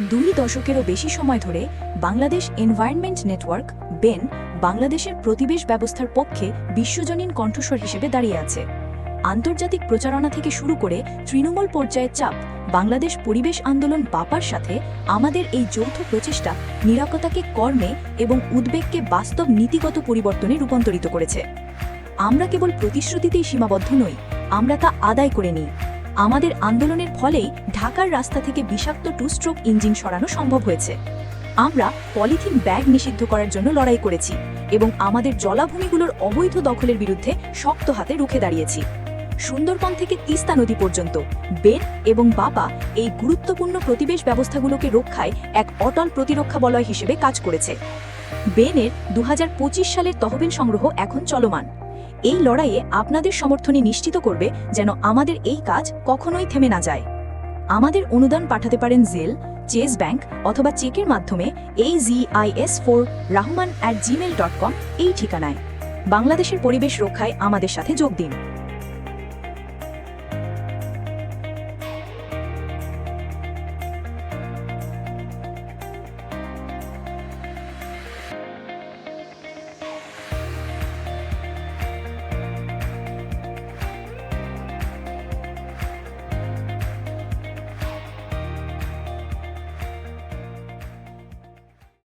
দুই দশকেরও বেশি সময় ধরে বাংলাদেশ এনভায়রনমেন্ট নেটওয়ার্ক, বেন, বাংলাদেশের প্রতিবেশ ব্যবস্থার পক্ষে বিশ্বজনীন কণ্ঠস্বর হিসেবে দাঁড়িয়ে আছে। আন্তর্জাতিক প্রচারণা থেকে শুরু করে তৃণমূল পর্যায়ের চাপ, বাংলাদেশ পরিবেশ আন্দোলন বাপার সাথে আমাদের এই যৌথ প্রচেষ্টা নিরাপত্তাকে কর্মে এবং উদ্বেগকে বাস্তব নীতিগত পরিবর্তনে রূপান্তরিত করেছে। আমরা কেবল প্রতিশ্রুতিতেই সীমাবদ্ধ নই, আমরা তা আদায় করে নিই। আমাদের আন্দোলনের ফলেই ঢাকার রাস্তা থেকে বিষাক্ত টু স্ট্রোক ইঞ্জিন সরানো সম্ভব হয়েছে। আমরা পলিথিন ব্যাগ নিষিদ্ধ করার জন্য লড়াই করেছি এবং আমাদের জলাভূমিগুলোর অবৈধ দখলের বিরুদ্ধে শক্ত হাতে রুখে দাঁড়িয়েছি। সুন্দরবন থেকে তিস্তা নদী পর্যন্ত বেন এবং বাপা এই গুরুত্বপূর্ণ প্রতিবেশ ব্যবস্থাগুলোকে রক্ষায় এক অটল প্রতিরক্ষা বলয় হিসেবে কাজ করেছে। বেনের দু হাজার পঁচিশ সালের তহবিল সংগ্রহ এখন চলমান। এই লড়াইয়ে আপনাদের সমর্থনে নিশ্চিত করবে যেন আমাদের এই কাজ কখনোই থেমে না যায়। আমাদের অনুদান পাঠাতে পারেন জেল, চেস ব্যাংক অথবা চেকের মাধ্যমে এই GIS four Rahman at dot com এই ঠিকানায়। বাংলাদেশের পরিবেশ রক্ষায় আমাদের সাথে যোগ দিন।